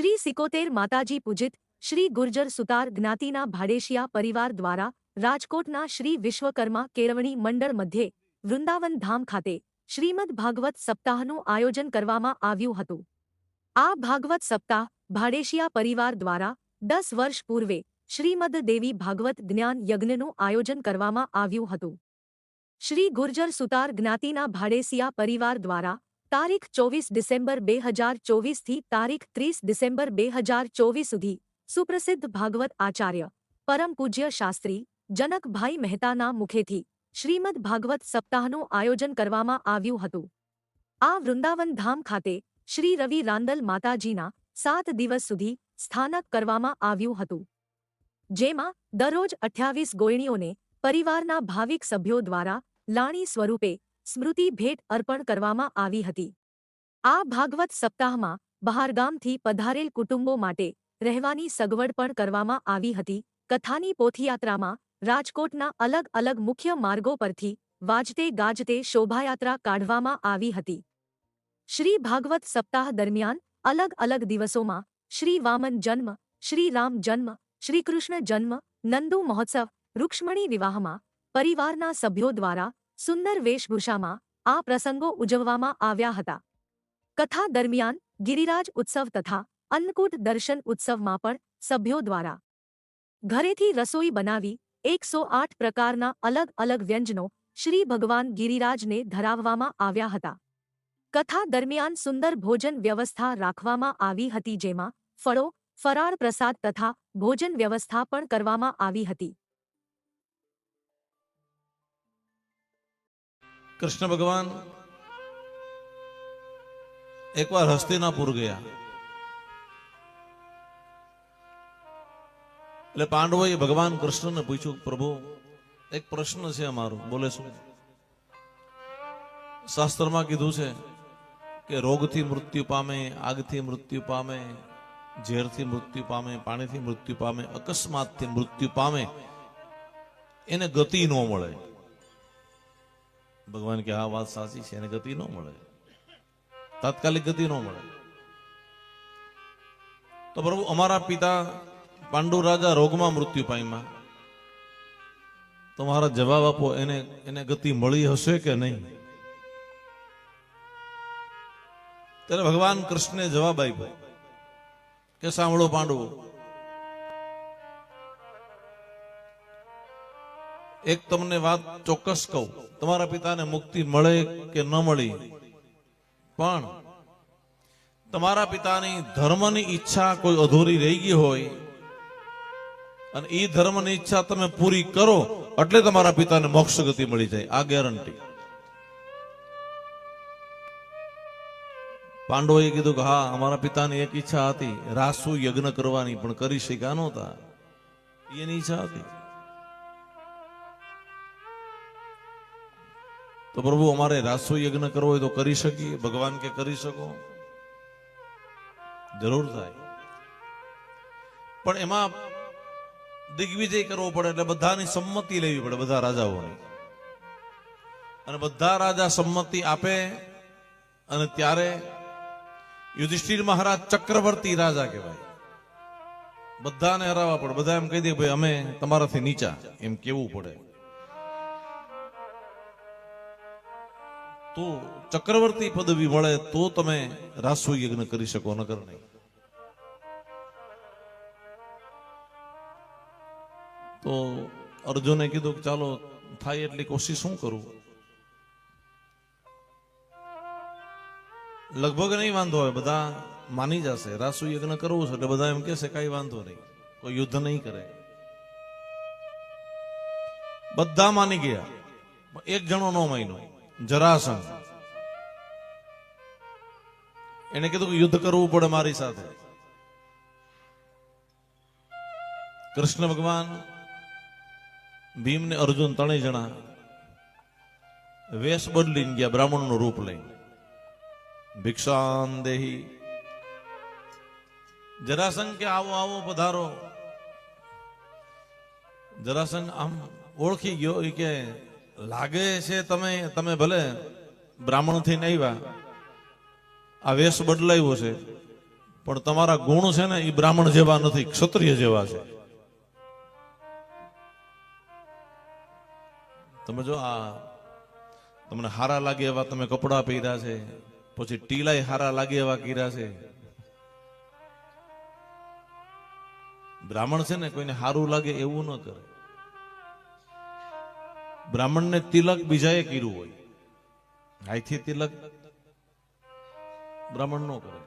શ્રી સિકોતેર માતાજી પૂજિત શ્રી ગુર્જર સુતાર જ્ઞાતિના ભાડેશિયા પરિવાર દ્વારા રાજકોટના શ્રી વિશ્વકર્મા કેળવણી મંડળ મધ્યે વૃંદાવન ધામ ખાતે શ્રીમદ ભાગવત સપ્તાહનું આયોજન કરવામાં આવ્યું હતું. આ ભાગવત સપ્તાહ ભાડેશિયા પરિવાર દ્વારા દસ વર્ષ પૂર્વે શ્રીમદ દેવી ભાગવત જ્ઞાન યજ્ઞનું આયોજન કરવામાં આવ્યું હતું. શ્રી ગુર્જર સુતાર જ્ઞાતિના ભાડેસિયા પરિવાર દ્વારા તારીખ ચોવીસ ડિસેમ્બર બે હજાર ચોવીસથી તારીખ ત્રીસ ડિસેમ્બર બે હજાર ચોવીસ સુધી સુપ્રસિદ્ધ ભાગવત આચાર્ય પરમ પૂજ્ય શાસ્ત્રી જનકભાઈ મહેતાના મુખેથી શ્રીમદ ભાગવત સપ્તાહનું આયોજન કરવામાં આવ્યું હતું. આ વૃંદાવન ધામ ખાતે શ્રી રવિ રાંદલ માતાજીના સાત દિવસ સુધી સ્થાનક કરવામાં આવ્યું હતું. જેમાં દરરોજ અઠ્યાવીસ ગોયણીઓને પરિવારના ભાવિક સભ્યો દ્વારા લાણી સ્વરૂપે સ્મૃતિ ભેટ અર્પણ કરવામાં આવી હતી. આ ભાગવત સપ્તાહમાં બહારગામથી પધારેલ કુટુંબો માટે રહેવાની સગવડ પણ કરવામાં આવી હતી. કથાની પોથયાત્રામાં રાજકોટના અલગ અલગ મુખ્ય માર્ગો પરથી વાજતે ગાજતે શોભાયાત્રા કાઢવામાં આવી હતી. શ્રી ભાગવત સપ્તાહ દરમિયાન અલગ અલગ દિવસોમાં શ્રી વામન જન્મ, શ્રી રામ જન્મ શ્રીકૃષ્ણ જન્મ, નંદુ મહોત્સવ, રૂક્ષ્મણી વિવાહમાં પરિવારના સભ્યો દ્વારા સુંદર વેશભૂષામાં આ પ્રસંગો ઉજવવામાં આવ્યા હતા. કથા દરમિયાન ગિરિરાજ ઉત્સવ તથા અન્નકૂટ દર્શન ઉત્સવમાં પણ સભ્યો દ્વારા ઘરેથી રસોઈ બનાવી એકસો આઠ પ્રકારના અલગ અલગ વ્યંજનો શ્રી ભગવાન ગિરિરાજને ધરાવવામાં આવ્યા હતા. કથા દરમિયાન સુંદર ભોજન વ્યવસ્થા રાખવામાં આવી હતી જેમાં ફળો, ફરાળ પ્રસાદ તથા ભોજન વ્યવસ્થા પણ કરવામાં આવી હતી. કૃષ્ણ ભગવાન એકવાર હસ્તિનાપુર ગયા. એટલે પાંડવોએ ભગવાન કૃષ્ણને પૂછ્યું, પ્રભુ, એક પ્રશ્ન છે અમારો, બોલે શું? શાસ્ત્રમાં કીધું છે કે રોગથી મૃત્યુ પામે, આગથી મૃત્યુ પામે, ઝેરથી મૃત્યુ પામે, પાણીથી મૃત્યુ પામે, અકસ્માતથી મૃત્યુ પામે, એને ગતિ ન મળે. ભગવાન કે આ વાત સાચી છે, એને ગતિ ન મળે. તાત્કાલિક ગતિ ન મળે. તો પ્રભુ, અમારા પિતા પાંડુ રાજા રોગમાં મૃત્યુ પામ્યા. તો મારા જવાબ આપો, એને એને ગતિ મળી હશે કે નહીં? ત્યારે ભગવાન કૃષ્ણે જવાબ આપ્યો કે સાંભળો પાંડવો એક તમને વાત ચોક્કસ કહું. તમારા પિતાને મુક્તિ મળે કે ન મળી? પણ તમારા પિતાની ધર્મની ઈચ્છા કોઈ અધૂરી રહી ગઈ હોય અને એ ધર્મની ઈચ્છા તમે પૂરી કરો, એટલે તમારા પિતાને મોક્ષ ગતિ મળી જાય. આ ગેરંટી પાંડવોએ કીધું કે હા, અમારા પિતાની એક ઈચ્છા હતી, રાસુ યજ્ઞ કરવાની, પણ કરી શક્યા નહોતા. એની ઈચ્છા હતી. તો પ્રભુ, અમારે રાસો યજ્ઞ કરવો હોય તો કરી શકીએ. ભગવાન કે કરી શકો? જરૂર થાય. પણ એમાં દિગ્વિજય કરવો પડે એટલે બધાની સંમતિ લેવી પડે, બધા રાજાઓની. અને બધા રાજા સંમતિ આપે અને ત્યારે યુધિષ્ઠિર મહારાજ ચક્રવર્તી રાજા કહેવાય. બધાને હરાવવા પડે. બધા એમ કહી દે, ભાઈ, અમે તમારાથી નીચા. એમ કેવું પડે. તો ચક્રવર્તી પદવી મળે તો તમે રાસુ યજ્ઞ કરી શકો, નકર નહીં. તો અર્જુને કીધું કે ચાલો, થાય એટલી કોશિશ શું કરું? લગભગ નહીં વાંધો હોય, બધા માની જશે રાસુ યજ્ઞ કરવું છે એટલે બધા એમ કહેશે, કઈ વાંધો નહીં, કોઈ યુદ્ધ નહીં કરે. બધા માની ગયા એક જણો નો માન્યો. જરાસંઘ. એને કીધું કે યુદ્ધ કરવું પડે મારી સાથે. કૃષ્ણ ભગવાન ભીમ ને અર્જુન ત્રણેય જણા વેશ બદલીને ગયા બ્રાહ્મણનું રૂપ લઈને. ભિક્ષાન દેહી. જરાસંઘ કે આવો આવો પધારો. જરાસંઘ આમ ઓળખી ગયો કે લાગે છે તમે તમે ભલે બ્રાહ્મણ થઈને આવ્યા. આ વેશ બદલાયો છે. પણ તમારા ગુણ છે ને એ બ્રાહ્મણ જેવા નથી, ક્ષત્રિય જેવા છે. તમે જો આ તમને હારા લાગે એવા તમે કપડા પહેર્યા છે, પછી ટીલાય હારા લાગે એવા કર્યા છે. બ્રાહ્મણ છે ને, કોઈને હારું લાગે એવું ન કરે. બ્રાહ્મણને તિલક બીજાએ કર્યું હોય. આઈથી તિલક બ્રાહ્મણ નો કરે.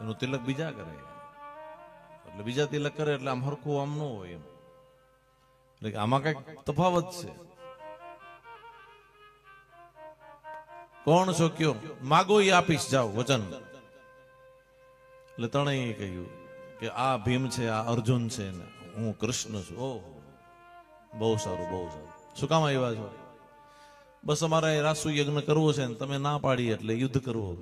એનું તિલક બીજા કરે. એટલે બીજા તિલક કરે એટલે આમ હરખું આમ ન હોય એમ. એટલે આમાં કંઈક તફાવત છે. કોણ છો કયો? માગો એ આપીશ, જાઓ, વચન. એટલે ત્રણેય કહ્યું કે આ ભીમ છે, આ અર્જુન છે હું કૃષ્ણ છું. ઓહો. બહુ સારું બહુ સારું. શું કામ આવ્યા છો? બસ અમારે રાસુ યજ્ઞ કરવો છે તમે ના પાડી એટલે યુદ્ધ કરવું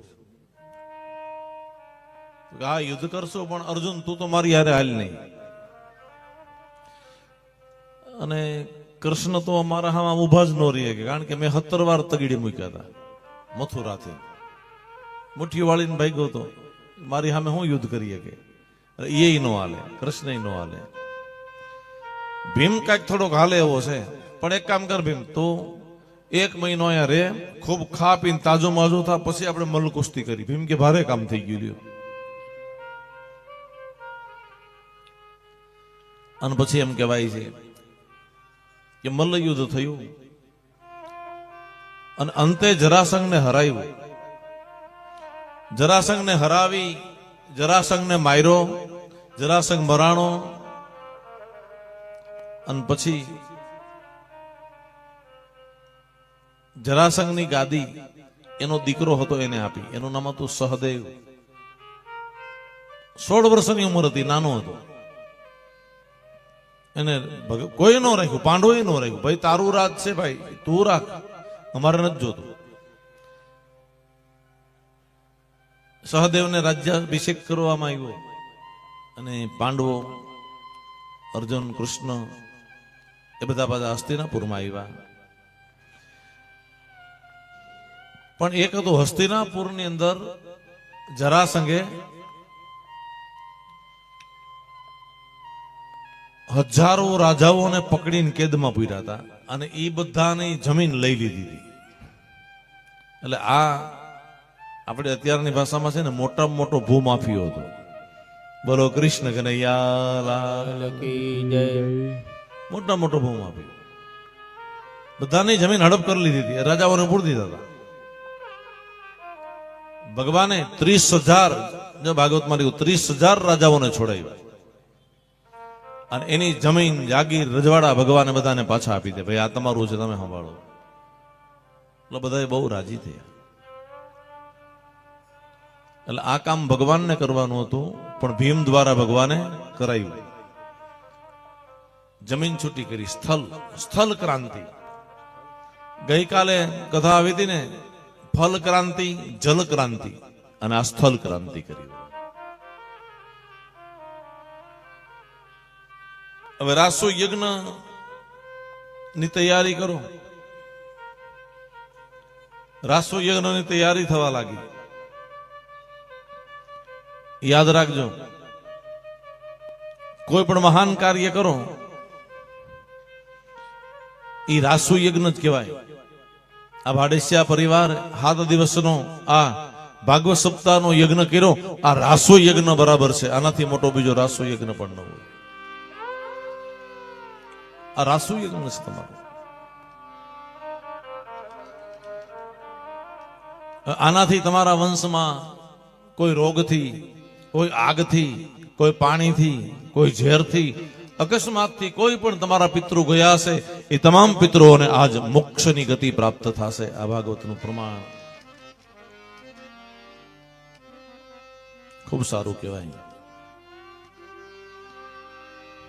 હા, યુદ્ધ કરશો, પણ અર્જુન, તું તો મારી યારે હાલ નહીં. અને કૃષ્ણ તો અમારા હામાં ઊભા જ ન રહી શકે કારણ કે મેં સત્તર વાર તગીડી મૂક્યા હતા, મથુરાથી. મુઠ્ઠી વાળીને ભાગ્યો તો, મારી સામે હું યુદ્ધ કરી શકે એ નો હાલે કૃષ્ણ નો હાલે. ભીમ કાંઈક થોડોક હાલે એવો છે. પણ એક કામ કર ભીમ, તું એક મહિનો અહીંયા રે, ખૂબ ખા પીને તાજો માજો થા, પછી આપણે મલ્લ કુસ્તી કરી. ભીમ કે ભારે કામ થઈ ગયું રહ્યું અને પછી એમ કહેવાય છે કે મલ્લ યુદ્ધ થયું અને અંતે જરાસંઘને હરાયું. જરાસંઘને હરાવી, જરાસંઘને માર્યો, જરાસંઘ મરાણો અને પછી જરાસંઘની ગાદી એનો દીકરો હતો એને આપી. એનું નામ હતું સહદેવ. સોળ વર્ષની ઉંમર હતી, નાનો હતો. એને કોઈ નો રાખ્યું પાંડવે નો રાખ્યું. ભાઈ, તારું રાજ છે ભાઈ, તું રાખ, અમારે નથી જોતું. સહદેવને રાજ્યાભિષેક કરવામાં આવ્યો અને પાંડવો, અર્જુન, કૃષ્ણ એ બધા બધા હસ્તિનાપુરમાં આવ્યા. પણ એક હતું હસ્તિનાપુરની અંદર જરાસંઘે હજારો રાજાઓને પકડીને કેદમાં પૂર્યા હતા અને એ બધાની જમીન લઈ લીધી હતી. એટલે આ આપણે અત્યારની ભાષામાં છે ને, મોટામાં મોટો ભૂમાફિયો હતો. બોલો કૃષ્ણ કનૈયા મોટા મોટો ભૂમ આપ્યો બધાની જમીન હડપ કરી લીધી હતી. રાજાઓને પૂરી દીધા હતા. ભગવાને ત્રીસ હજાર, જો ભાગવતમાં લીધું ત્રીસ હજાર રાજાઓને છોડાવ્યા. અને એની જમીન જાગીર રજવાડા ભગવાને બધાને પાછા આપી દે. ભાઈ, આ તમારું છે, તમે સંભાળો. એટલે બધા બહુ રાજી થયા. એટલે આ કામ ભગવાનને કરવાનું હતું, પણ ભીમ દ્વારા ભગવાને કરાયું. જમીન છૂટી કરી સ્થળ સ્થળ ક્રાંતિ. ગઈકાલે કથા આવી હતી ને ફલ ક્રાંતિ, જલ ક્રાંતિ અને આ સ્થળ ક્રાંતિ કરી હવે રાસો યજ્ઞની તૈયારી કરો. રાસો યજ્ઞની તૈયારી થવા લાગી. યાદ રાખજો. કોઈ પણ મહાન કાર્ય કરો. એ રાસુ યજ્ઞ જ કહેવાય આ ભાડેસિયા પરિવાર હાથ દિવસનો આ ભાગવત સપ્તાહનો યજ્ઞ કર્યો આ રાસુ યજ્ઞ બરાબર છે આનાથી મોટો બીજો રાસુ યજ્ઞ પણ ન હોય આ રાસુ યજ્ઞ છે તમારો આનાથી તમારા વંશમાં કોઈ રોગથી કોઈ આગથી કોઈ પાણીથી કોઈ ઝેરથી અકસ્માતથી કોઈ પણ તમારા પિતૃ ગયા છે એ તમામ પિતૃઓને આજ મોક્ષની ગતિ પ્રાપ્ત થશે. આ ભાગવતનું પ્રમાણ. ખૂબ સારું કહેવાય.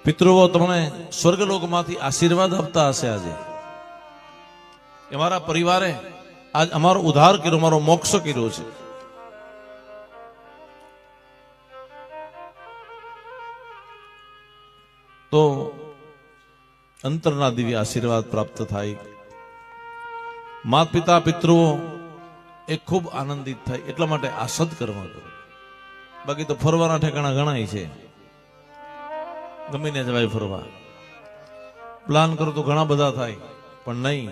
પિતૃઓ તમને સ્વર્ગલોકમાંથી આશીર્વાદ આપતા હશે આજે. અમારા મારા પરિવારે આજ અમારો ઉધાર કર્યો મારો મોક્ષ કર્યો છે. તો અંતરના દિવ્ય આશીર્વાદ પ્રાપ્ત થાય. માત પિતા પિતૃઓ, એ ખૂબ આનંદિત થાય, એટલા માટે આસદ સદકર્મ કરો બાકી તો ફરવાના ઠેકાણા ગણાય છે. ગમીને જવાય ફરવા. પ્લાન કરો તો ઘણા બધા થાય, પણ નહીં.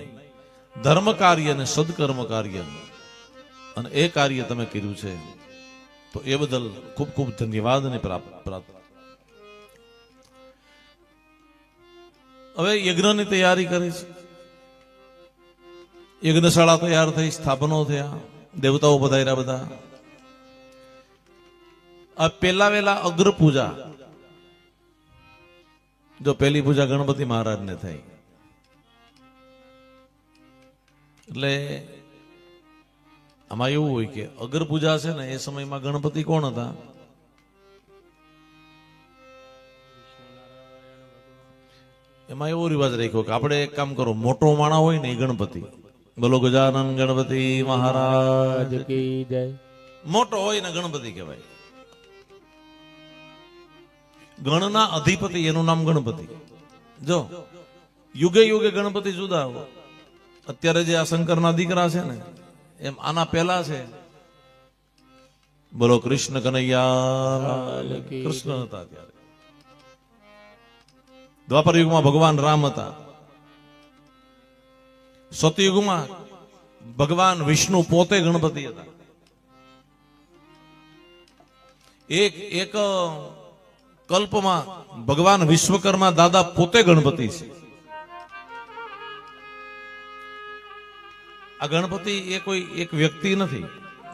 ધર્મ કાર્ય અને સદકર્મ કાર્ય. અને એ કાર્ય તમે કર્યું છે. તો એ બદલ ખૂબ ખૂબ ધન્યવાદ અને પ્રાપ્ત. હવે યજ્ઞની તૈયારી કરી છે. યજ્ઞશાળા તૈયાર થઈ, સ્થાપનો થયા, દેવતાઓ પધાર્યા બધા. આ પેલા વેલા અગ્ર પૂજા જો પેલી પૂજા ગણપતિ મહારાજને થઈ. એટલે આમાં એવું હોય કે અગ્ર પૂજા છે ને એ સમયમાં ગણપતિ કોણ હતા? એમાં એવો રિવાજ રાખ્યો કે આપણે એક કામ કરો મોટો માણા હોય ને એ ગણપતિ. બોલો ગજાનન ગણપતિ મહારાજ. કી જય. મોટો હોય ને ગણપતિ કહેવાય. ગણના અધિપતિ એનું નામ ગણપતિ. જો યુગે યુગે ગણપતિ જુદા અત્યારે જે આ શંકરના દીકરા છે ને એમ આના પહેલા છે. બોલો કૃષ્ણ કનૈયા કૃષ્ણ હતા ત્યારે. દ્વાપર યુગમાં ભગવાન રામ હતા. સતયુગમાં ભગવાન વિષ્ણુ પોતે ગણપતિ હતા. એક એક કલ્પમાં ભગવાન વિશ્વકર્મા દાદા પોતે ગણપતિ છે. આ ગણપતિ એ કોઈ એક વ્યક્તિ નથી.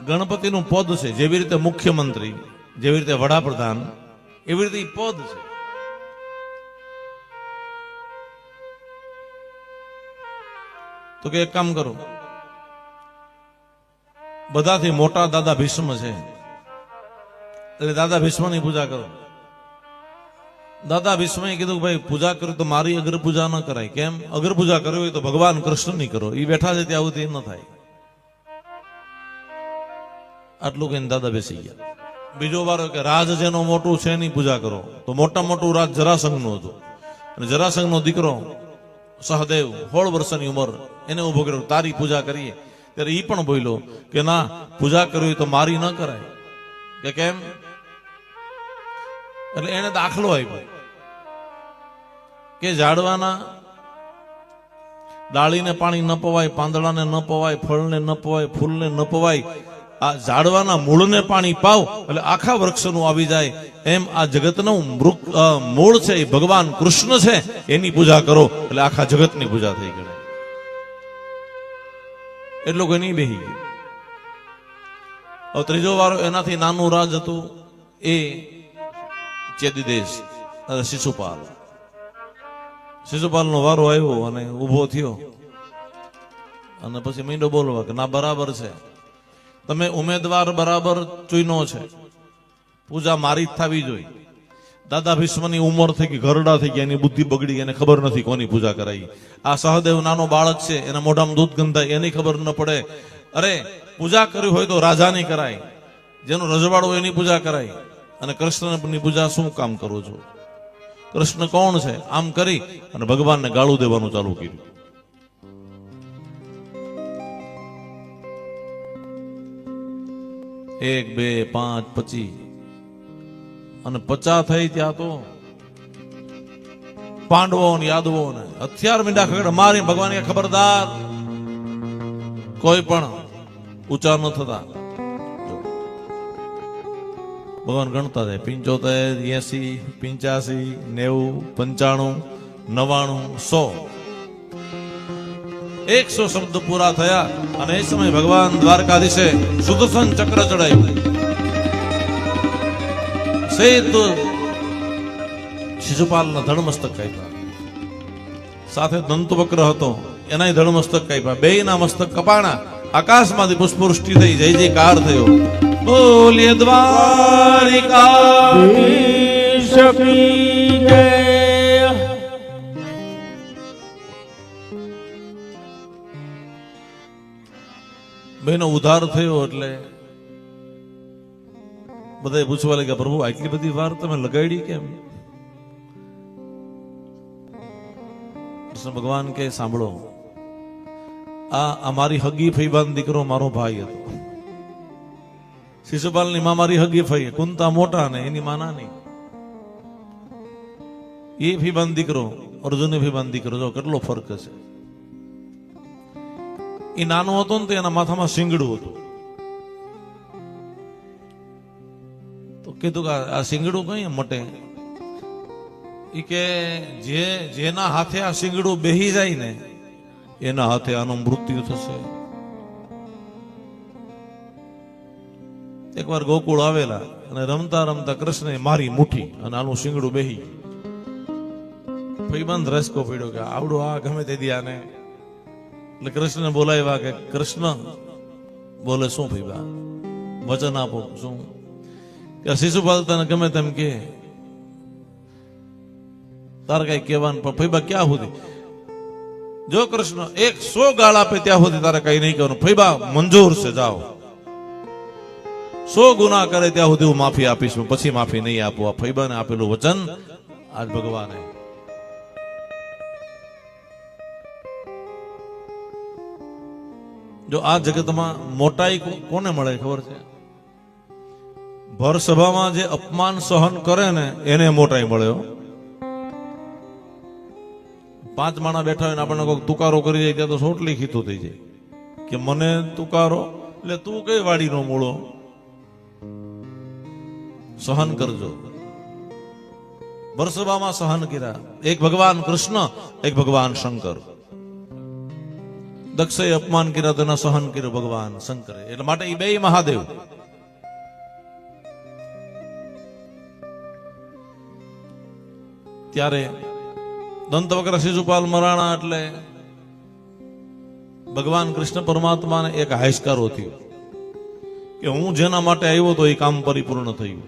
ગણપતિનું પદ છે જેવી રીતે મુખ્યમંત્રી, જેવી રીતે વડાપ્રધાન, એવી રીતે પદ છે. તો કે એક કામ કરો. બધાથી મોટા દાદા ભીષ્મ છે. એટલે દાદા ભીષ્મની પૂજા કરો. દાદા ભીષ્મએ કીધું ભાઈ પૂજા કરી તો મારી અગ્ર પૂજા ન કરાય. કેમ? અગ્ર પૂજા કરવી હોય તો ભગવાન કૃષ્ણની કરો. એ બેઠા છે ત્યાં સુધી ન થાય. આટલું કહીને દાદા બેસી ગયા. બીજો વારો કે રાજ જેનો મોટું છે એની પૂજા કરો. તો મોટા મોટું રાજ જરાસંઘનું હતું. અને જરાસંઘનો દીકરો સહદેવ સોળ વર્ષની ઉંમર. એને ઊભો કર્યો, તારી પૂજા કરીએ. ત્યારે ઈ પણ બોલ્યો કે, ના, પૂજા કરવી તો મારી ન કરાય. કે કેમ? એટલે એને દાખલો આપ્યો. કે ઝાડવાના ડાળીને પાણી ન પવાય, પાંદડાને ન પવાય, ફળને ન પવાય, ફૂલને ન પવાય આ ઝાડવાના મૂળને પાણી પાવ એટલે આખા વૃક્ષનું આવી જાય. એમ આ જગતનું મૂળ છે, એ ભગવાન કૃષ્ણ છે, એની પૂજા કરો એટલે આખા જગતની પૂજા થઈ ગઈ. એટલું કોઈ નહીં બેહી ગયું ત્રીજો વારો એનાથી નાનું રાજ હતું, એ ચેદી દેશ શિશુપાલ શિશુપાલ. નો વારો આવ્યો અને ઊભો થયો. અને પછી મીંડો બોલવા કે ના, બરાબર છે. તમે ઉમેદવાર બરાબર ચૂનો છે. પૂજા મારી જ થવી જોઈએ. દાદા ભીષ્મની ઉંમર થઈ ગઈ, ઘરડા થઈ ગયા, એની બુદ્ધિ બગડી એને ખબર નથી કોની પૂજા કરાઈ. આ સહદેવ નાનો બાળક છે, એના મોઢામાં દૂધ ગંધાય, એની ખબર ન પડે. અરે, પૂજા કરવી હોય તો રાજાની કરાય. જેનું રજવાડું એની પૂજા કરાય. અને કૃષ્ણની પૂજા શું કામ કરો છો? કૃષ્ણ કોણ છે? આમ કરી અને ભગવાનને ગાળું દેવાનું ચાલુ કર્યું. એક, બે, પાંચ, પચી. અને પચા થઈ ત્યાં તો પાંડવો ને યાદવો ને હથિયાર મીંડા ખગડ મારી ભગવાન કે ખબરદાર, કોઈ પણ ઉચ્ચાર ન થતા. ભગવાન ગણતા જાય, પિંચોતેર, એસી પિંચાસી નેવું, પંચાણું નવાણું સો. એકસો શબ્દ પૂરા થયા અને એ સમયે ભગવાન દ્વારકાધીશે સુદર્શન ચક્ર ચડાવ્યું. સેતુ શિશુપાલના ધણમસ્તક કાપ્યા સાથે દંતવક્ર હતો, એનાય ધણમસ્તક કાપ્યા બે ના મસ્તક કપાણા, આકાશમાંથી પુષ્પવૃષ્ટિ થઈ, જય જયકાર થયો. બોલીએ દ્વારિકા બેનો ઉધાર થયો એટલે બધા પૂછવા લાગ્યા, પ્રભુ, આટલી બધી વાર તમે લગાડી કેમ? કૃષ્ણ ભગવાન કે સાંભળો, આ અમારી હગી ફૈબાન દીકરો મારો ભાઈ હતો. શિશુપાલની માં મારી હગી ફઈ, કુંતા મોટા ને એની માં નાની. એ ફીબાન દીકરો અર્જુન ફીબાન દીકરો, જો કેટલો ફરક છે એ નાનો હતો ને તો એના માથામાં સિંગડું હતું. તો કીધું કે આ સિંગડું કઈ મટે? એ કે જે, જેના હાથે આ સિંગડું બેહી જાય ને, એના હાથે આનું મૃત્યુ થશે. એકવાર ગોકુળ આવેલા અને રમતા રમતા કૃષ્ણે મારી મુઠ્ઠી અને આનું શિંગડું બેહી ભાઈબંધ રસકો પડ્યો કે આવડું આ ગમે તે દી આને એટલે કૃષ્ણને બોલાવ્યા કે કૃષ્ણ બોલે, શું ભાઈબા વચન આપો, શું? કે શિશુપાલ તને ગમે તેમ કે. તારે કઈ કહેવાનું પણ ફૈબા ક્યાં સુધી? જો કૃષ્ણ એક સો ગાળ આપે ત્યાં સુધી તારે કઈ નહીં કહેવાનું. ફૈબા મંજૂર છે, જાઓ. સો ગુના કરે ત્યાં સુધી હું માફી આપીશ પછી માફી નહીં આપું. આ ફૈબાને આપેલું વચન આજ ભગવાને જો આ જગતમાં મોટાઈ કોને મળે ખબર છે? ભર સભામાં જે અપમાન સહન કરે ને, એને મોટાઈ મળે પાંચ માણા બેઠા હોય ને આપણને કોઈ તુકારો કરી જાય ત્યાં તો સોટલી ખીતું થઈ જાય. કે મને તુકારો, એટલે તું કઈ વાડીનો મૂળો? સહન કરજો. વર્ષભામાં સહન કર્યા. એક ભગવાન કૃષ્ણ, એક ભગવાન શંકર. દક્ષે અપમાન કર્યા, તેના સહન કર્યું ભગવાન શંકરે. એટલે માટે એ બે મહાદેવ. ત્યારે દંતવક્ર શિશુપાલ મરાણા એટલે ભગવાન કૃષ્ણ પરમાત્માને એક હાઈસ્કારો થયો કે હું જેના માટે આવ્યો તો એ કામ પરિપૂર્ણ થયું.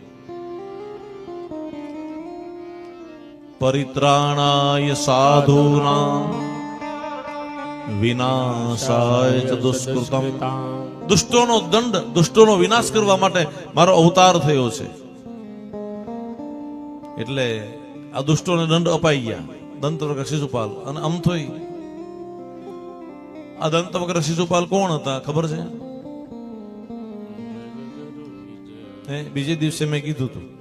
પરિત્રાણાય સાધુના વિનાશાય ચ દુષ્કૃતમ. દુષ્ટોનો દંડ, દુષ્ટોનો વિનાશ કરવા માટે મારો અવતાર થયો છે. એટલે આ દુષ્ટોને દંડ અપાઈ ગયા. દંતવક્ર શિશુપાલ. અને આમ થઈ આ દંતવક્ર શિશુપાલ કોણ હતા, ખબર છે? બીજે દિવસે મેં કીધું હતું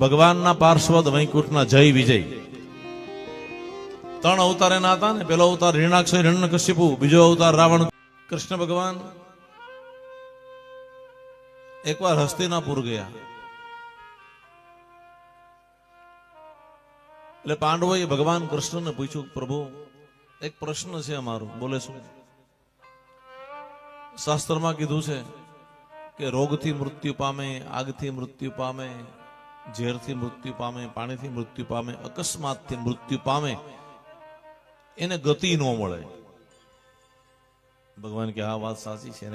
ભગવાનના પાર્શ્વદ વૈકુંઠના જય વિજય. ત્રણ અવતાર એના હતા ને, પેલો અવતાર હિરણાક્ષ હિરણ્યકશિપુ બીજો અવતાર રાવણ. કૃષ્ણ ભગવાન એકવાર હસ્તિનાપુર ગયા. એટલે પાંડવોએ ભગવાન કૃષ્ણને પૂછ્યું, પ્રભુ, એક પ્રશ્ન છે અમારો, બોલે શું? શાસ્ત્રમાં કીધું છે કે રોગથી મૃત્યુ પામે, આગથી મૃત્યુ પામે ઝેરથી મૃત્યુ પામે, પાણીથી મૃત્યુ પામે, અકસ્માતથી મૃત્યુ પામે, એને ગતિ ન મળે. ભગવાન કે આ વાત સાચી છે